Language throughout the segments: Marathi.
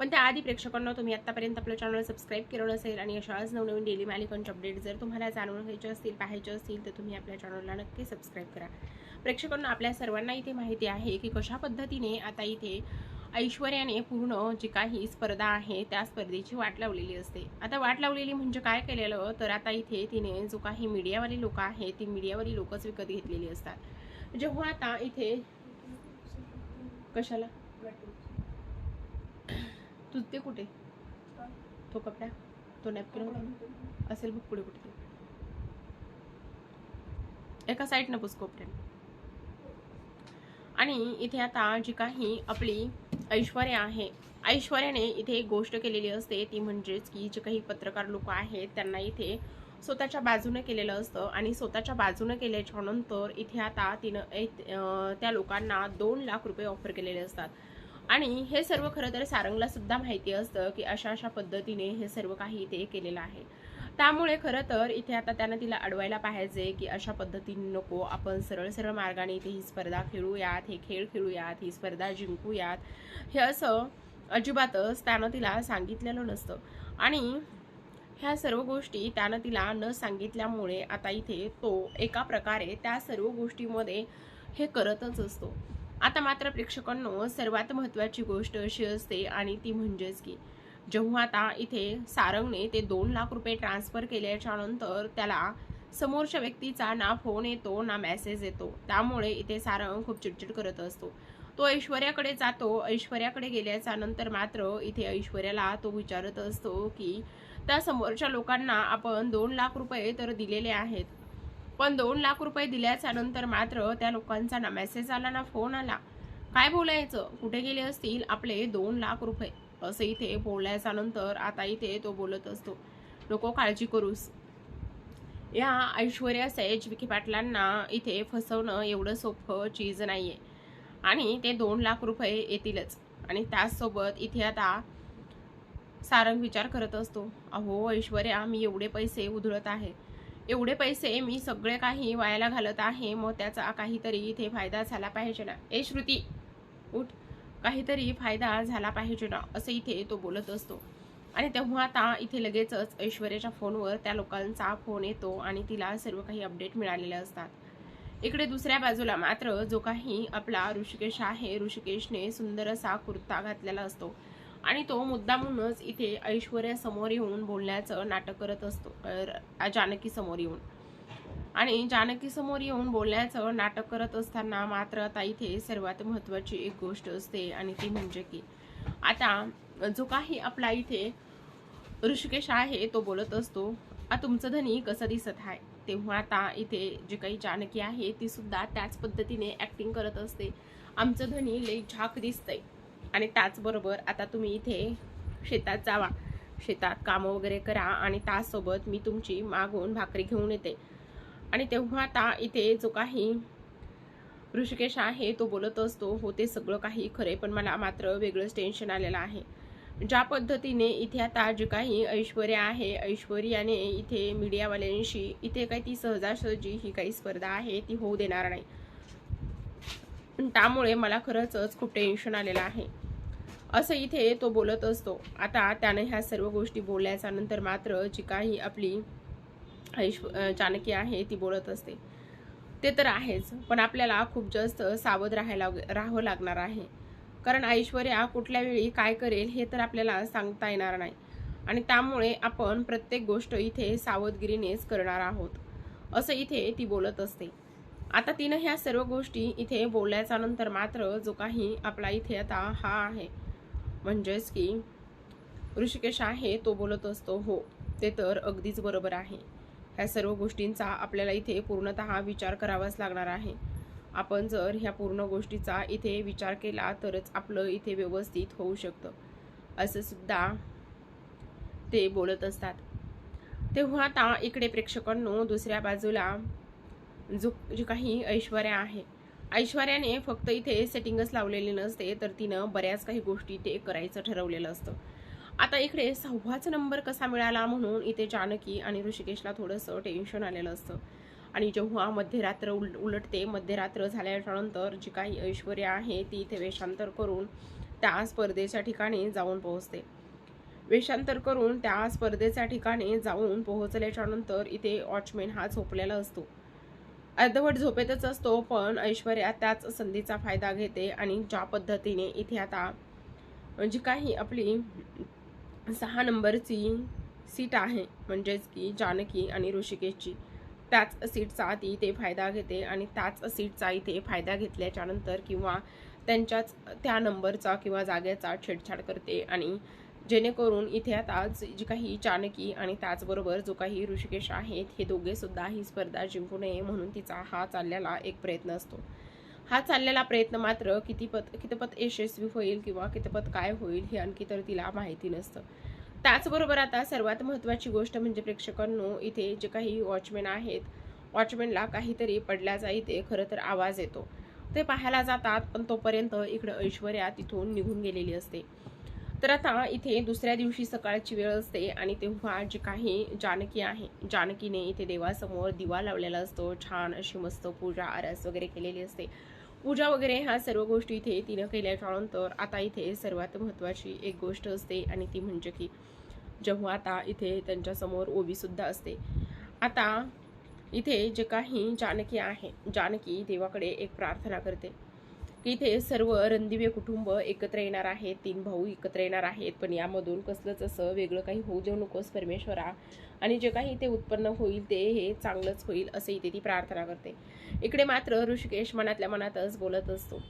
पण त्याआधी प्रेक्षकांना तुम्ही आत्तापर्यंत आपलं चॅनल सबस्क्राईब केलं नसेल आणि अशाच नवनवीन डेली मालिकांचे अपडेट जर तुम्हाला जाणून घ्यायचे असतील पाहायचे असतील तर तुम्ही आपल्या चॅनलला नक्की सबस्क्राईब करा. प्रेक्षकांना आपल्या सर्वांना इथे माहिती आहे की कशा पद्धतीने आता इथे ऐश्वर्याने पूर्ण जी काही स्पर्धा आहे त्या स्पर्धेची वाट लावलेली असते. आता वाट लावलेली म्हणजे काय केलेलं? तर आता इथे तिने जो काही मीडियावाली लोक आहेत ती मीडियावाली लोकच विकत घेतलेली असतात. जेव्हा आता इथे कशाला? तू ते कुठे? तो कपडा? तो नॅपकिन होता असेल बघ पुढे कुठे एका साईडनं पुसकोपट्याने आणि इथे आता जी काही आपली ऐश्वर्या आहे ऐश्वर्याने इथे एक गोष्ट केलेली असते ती म्हणजेच की जे काही पत्रकार लोक आहेत त्यांना इथे स्वतःच्या बाजूने केलेलं असतं. आणि स्वतःच्या बाजूने केल्याच्यानंतर इथे आता तिनं एक, त्या लोकांना दोन लाख रुपये ऑफर केलेले असतात. आणि हे सर्व खरं तर सारंगला सुद्धा माहिती असतं की अशा अशा पद्धतीने हे सर्व काही इथे केलेलं आहे. त्यामुळे खरं तर इथे आता त्यानं तिला अडवायला पाहिजे की अशा पद्धतीने नको आपण सरळ सरळ मार्गाने इथे ही स्पर्धा खेळूयात हे खेळ खेळूयात ही स्पर्धा जिंकूयात. हे असं अजिबातच त्यानं तिला सांगितलेलं नसतं. आणि ह्या सर्व गोष्टी त्यानं तिला न सांगितल्यामुळे आता इथे तो एका प्रकारे त्या सर्व गोष्टीमध्ये हे करतच असतो. आता मात्र प्रेक्षकांनो सर्वात महत्त्वाची गोष्ट अशी असते आणि ती म्हणजेच की जेव्हा आता इथे सारंगने ते दोन लाख रुपये ट्रान्सफर केल्याच्यानंतर त्याला समोरच्या व्यक्तीचा ना फोन येतो ना मेसेज येतो. त्यामुळे इथे सारंग खूप चिडचिड करत असतो. तो ऐश्वर्याकडे जातो. ऐश्वर्याकडे गेल्याच्यानंतर मात्र इथे ऐश्वर्याला तो विचारत असतो की त्या समोरच्या लोकांना आपण दोन लाख रुपये तर दिलेले आहेत पण दोन लाख रुपये दिल्याच्या नंतर मात्र त्या लोकांचा ना मेसेज आला ना फोन आला. काय बोलायचं? कुठे गेले असतील? आपले दोन लाख रुपये. असं इथे बोलल्याच्या नंतर आता इथे तो बोलत असतो. नको काळजी करूस. या ऐश्वर्या सैज विखे पाटलांना इथे फसवणं एवढं सोपं चीज नाहीये. आणि ते दोन लाख रुपये येतीलच. आणि त्याचसोबत इथे आता सारंग विचार करत असतो. अहो ऐश्वर्या मी एवढे पैसे उधळत आहे. एवढे पैसे मी सगळे काही वायाला घालत आहे मग त्याचा काहीतरी इथे फायदा झाला पाहिजे ना. ए श्रुती उठ. काहीतरी फायदा झाला पाहिजे ना असं इथे तो बोलत असतो. आणि तेव्हा आता इथे लगेचच ऐश्वर्याच्या फोनवर त्या लोकांचा फोन येतो आणि तिला सर्व काही अपडेट मिळालेले असतात. इकडे दुसऱ्या बाजूला मात्र जो काही आपला ऋषिकेश आहे ऋषिकेशने सुंदर असा कुर्ता घातलेला असतो. आणि तो मुद्दामूनच इथे ऐश्वर्यासमोर येऊन बोलण्याचं नाटक करत असतो जानकीसमोर येऊन. आणि जानकीसमोर येऊन बोलण्याचं नाटक करत असताना मात्र आता इथे सर्वात महत्वाची एक गोष्ट असते आणि ती म्हणजे की आता जो काही आपला इथे ऋषिकेश आहे तो बोलत असतो आ तुमचं धनी कसं दिसत आहे तेव्हा आता इथे जे काही जानकी आहे ती सुद्धा त्याच पद्धतीने ऍक्टिंग करत असते आमचं धनी लई झाक दिसतंय. आणि त्याचबरोबर आता तुम्ही इथे शेतात जावा. शेतात कामं वगैरे करा आणि त्याचसोबत मी तुमची मागून भाकरी घेऊन येते. आणि तेव्हा आता इथे जो काही ऋषिकेश आहे तो बोलत असतो हो ते सगळं काही खरे पण मला मात्र वेगळंच टेन्शन आलेलं आहे. ज्या पद्धतीने इथे आता जे काही ऐश्वर्या आहे ऐश्वर्याने इथे मीडियावाल्यांशी इथे काही ती सहजासहजी ही काही स्पर्धा आहे ती होऊ देणार नाही. त्यामुळे मला खरंच खूप टेन्शन आलेलं आहे. असं इथे तो बोलत असतो. आता त्याने ह्या सर्व गोष्टी बोलल्याच्या नंतर मात्र जी काही आपली ऐश्व जानकी आहे ती बोलत असते. ते तर आहेच पण आपल्याला खूप जास्त सावध राहायला राहावं लागणार आहे. कारण ऐश्वर्या कुठल्या वेळी काय करेल हे तर आपल्याला सांगता येणार नाही. आणि त्यामुळे आपण प्रत्येक गोष्ट इथे सावधगिरीनेच करणार आहोत. असं इथे ती बोलत असते. आता तिनं ह्या सर्व गोष्टी इथे बोलल्याच्या नंतर मात्र जो काही आपला इथे आता हा आहे. म्हणजेच की ऋषिकेश आहे तो बोलत असतो हो ते तर अगदीच बरोबर आहे. ह्या सर्व गोष्टींचा आपल्याला इथे पूर्णतः विचार करावाच लागणार आहे. आपण जर ह्या पूर्ण गोष्टीचा इथे विचार केला तरच आपलं इथे व्यवस्थित होऊ शकतं. असं सुद्धा ते बोलत असतात. तेव्हा आता इकडे प्रेक्षकांनो दुसऱ्या बाजूला जो जी काही ऐश्वर्या आहे. ऐश्वर्याने फक्त इथे सेटिंगच लावलेली नसते तर तिनं बऱ्याच काही गोष्टी ते करायचं ठरवलेलं असतं. आता इकडे सव्वाच नंबर कसा मिळाला म्हणून इथे जानकी आणि ऋषिकेशला थोडंसं टेन्शन आलेलं असतं. आणि जेव्हा मध्यरात्र उल उलटते मध्यरात्र झाल्यानंतर जी काही ऐश्वर्या आहे ती इथे वेषांतर करून त्या स्पर्धेच्या ठिकाणी जाऊन पोहोचते. वेषांतर करून त्या स्पर्धेच्या ठिकाणी जाऊन पोहोचल्याच्या नंतर इथे वॉचमॅन हा झोपलेला असतो. अर्धवट झोपेतच असतो पण ऐश्वर्या त्याच संधीचा फायदा घेते आणि ज्या पद्धतीने इथे आता जी काही आपली सहा नंबरची सीट आहे म्हणजेच की जानकी आणि ऋषिकेशची त्याच सीटचा ती इथे फायदा घेते आणि त्याच सीटचा इथे फायदा घेतल्याच्यानंतर किंवा त्यांच्याच त्या नंबरचा किंवा जागेचा छेडछाड करते आणि जेणेकरून इथे आता जी काही चाणकी आणि त्याचबरोबर जो काही ऋषिकेश आहेत हे दोघे सुद्धा ही स्पर्धा जिंकू नये म्हणून तिचा हा चाललेला एक प्रयत्न असतो. हा चाललेला प्रयत्न मात्र कितीपत कितपत यशस्वी होईल किंवा कितपत काय होईल हे आणखी तर तिला माहिती नसतं. त्याचबरोबर आता सर्वात महत्त्वाची गोष्ट म्हणजे प्रेक्षकांनो इथे जे काही वॉचमॅन आहेत वॉचमॅनला काहीतरी पडल्याचा इथे खरं तर आवाज येतो. ते पाहायला जातात पण तोपर्यंत इकडं ऐश्वर्या तिथून निघून गेलेली असते. तर आता इथे दुसऱ्या दिवशी सकाळची वेळ असते आणि तेव्हा जे काही जानकी आहे जानकीने इथे देवासमोर दिवा लावलेला असतो. छान अशी मस्त पूजा आरस वगैरे केलेली असते. पूजा वगैरे ह्या सर्व गोष्टी इथे तिनं केल्याच्यानंतर आता इथे सर्वात महत्त्वाची एक गोष्ट असते आणि ती म्हणजे की जेव्हा आता इथे त्यांच्यासमोर ओबीसुद्धा असते. आता इथे जे काही जानकी आहे जानकी देवाकडे एक प्रार्थना करते. की इथे सर्व रणदिव्य कुटुंब एकत्र येणार आहेत तीन भाऊ एकत्र येणार आहेत पण यामधून कसलंच असं वेगळं काही होऊ देऊ नकोस परमेश्वरा. आणि जे काही ते उत्पन्न होईल ते हे चांगलंच होईल असं इथे ती प्रार्थना करते. इकडे मात्र ऋषिकेश मनातल्या मनातच बोलत असतो.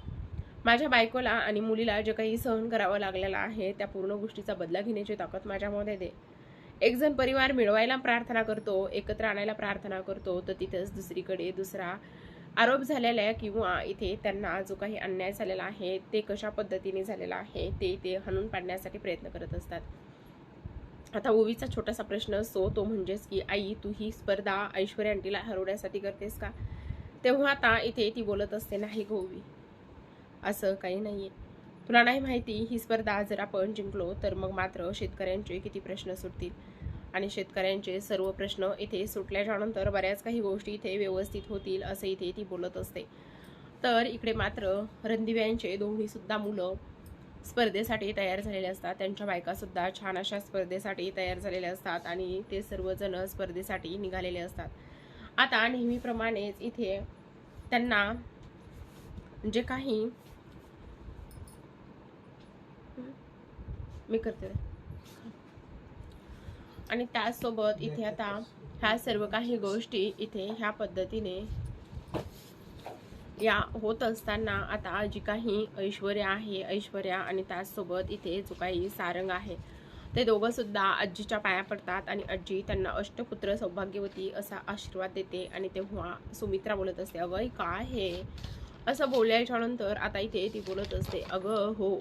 माझ्या बायकोला आणि मुलीला जे काही सहन करावं लागलेलं आहे त्या पूर्ण गोष्टीचा बदला घेण्याची ताकद माझ्यामध्ये दे. एक जण परिवार मिळवायला प्रार्थना करतो एकत्र आणायला प्रार्थना करतो तर तिथंच दुसरीकडे दुसरा आरोप झालेला आहे किंवा इथे त्यांना जो काही अन्याय झालेला आहे ते कशा पद्धतीने झालेला आहे ते इथे हणून पाडण्यासाठी प्रयत्न करत असतात. आता ओवीचा छोटासा प्रश्न असतो तो म्हणजेच की आई तू ही स्पर्धा ऐश्वर्या आंटीला हरवण्यासाठी करतेस का? तेव्हा आता इथे ती बोलत असते नाही गोवी असं काही नाहीये. तुला नाही माहिती ही स्पर्धा जर आपण जिंकलो तर मग मात्र शेतकऱ्यांचे किती प्रश्न सुटतील. आणि शेतकऱ्यांचे सर्व प्रश्न इथे सुटल्याच्यानंतर बऱ्याच काही गोष्टी इथे व्यवस्थित होतील असं इथे ती बोलत असते. तर इकडे मात्र रणदिव्यांचे दोन्हीसुद्धा मुलं स्पर्धेसाठी तयार झालेले असतात. त्यांच्या बायकासुद्धा छान अशा स्पर्धेसाठी तयार झालेल्या असतात आणि ते सर्वजण स्पर्धेसाठी निघालेले असतात. आता नेहमीप्रमाणेच इथे त्यांना जे काही मी करते. आणि त्याचसोबत इथे आता ह्या सर्व काही गोष्टी इथे ह्या पद्धतीने या होत असताना आता जी काही ऐश्वर्या आहे ऐश्वर्या आणि त्याचसोबत इथे जो काही सारंग आहे ते दोघंसुद्धा आजीच्या पाया पडतात आणि आजी त्यांना अष्टपुत्र सौभाग्यवती असा आशीर्वाद देते आणि तेव्हा सुमित्रा बोलत असते अगं काय हे असं बोलायच्यानंतर आता इथे ती बोलत असते अगं हो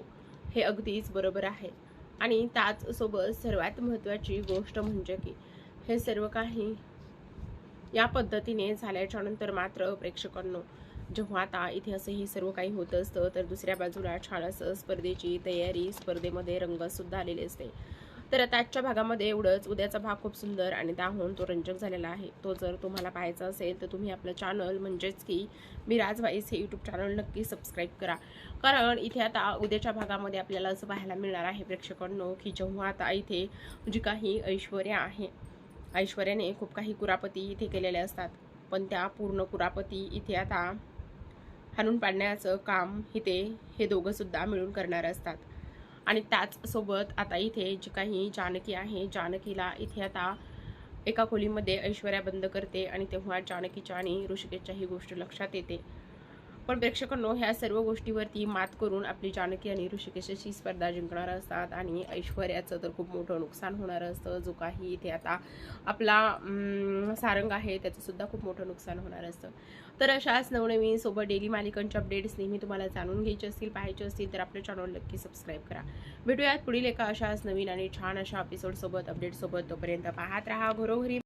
हे अगदीच बरोबर आहे. आणि त्याचसोबत सर्वात महत्त्वाची गोष्ट म्हणजे की हे सर्व काही या पद्धतीने झाल्याच्यानंतर मात्र प्रेक्षकांनो जेव्हा आता इथे असं हे सर्व काही होत असतं तर दुसऱ्या बाजूला छान असं स्पर्धेची तयारी स्पर्धेमध्ये रंगसुद्धा आलेले असते. तर आता आजच्या भागामध्ये एवढंच. उद्याचा भाग खूप सुंदर आणि त्याहून तो रंजक झालेला आहे. तो जर तुम्हाला पाहायचा असेल तर तुम्ही आपलं चॅनल म्हणजेच की मिराज वाईस हे यूट्यूब चॅनल नक्की सबस्क्राईब करा. कारण इथे आता उद्याच्या भागामध्ये आपल्याला असं पाहायला मिळणार आहे प्रेक्षकांनो की जेव्हा आता इथे जी काही ऐश्वर्या आहे ऐश्वर्याने खूप काही कुरापती इथे केलेल्या असतात. पण त्या पूर्ण कुरापती इथे आता हाणून पाडण्याचं काम इथे हे दोघंसुद्धा मिळून करणार असतात. आणि त्याचसोबत आता इथे जी काही जानकी आहे जानकीला इथे आता एका खोलीमध्ये ऐश्वर्या बंद करते आणि तेव्हा जानकीच्या आणि ऋषिकेशच्या ही गोष्ट लक्षात येते. पण प्रेक्षकांनो ह्या सर्व गोष्टीवरती मात करून आपली जानकी आणि ऋषिकेशाची स्पर्धा जिंकणार असतात आणि ऐश्वर्याचं तर खूप मोठं नुकसान होणार असतं. जो काही इथे आता आपला सारंग आहे त्याचंसुद्धा खूप मोठं नुकसान होणार असतं. तर अशाच नवनवीन सोबत डेली मालिकांच्या अपडेट्स नेहमी तुम्हाला जाणून घ्यायचे असतील पाहायचे असतील तर आपल्या चॅनल नक्की सबस्क्राईब करा. भेटूयात पुढील एका अशाच नवीन आणि छान अशा एपिसोडसोबत अपडेटसोबत तोपर्यंत पाहत राहा. घरोघरी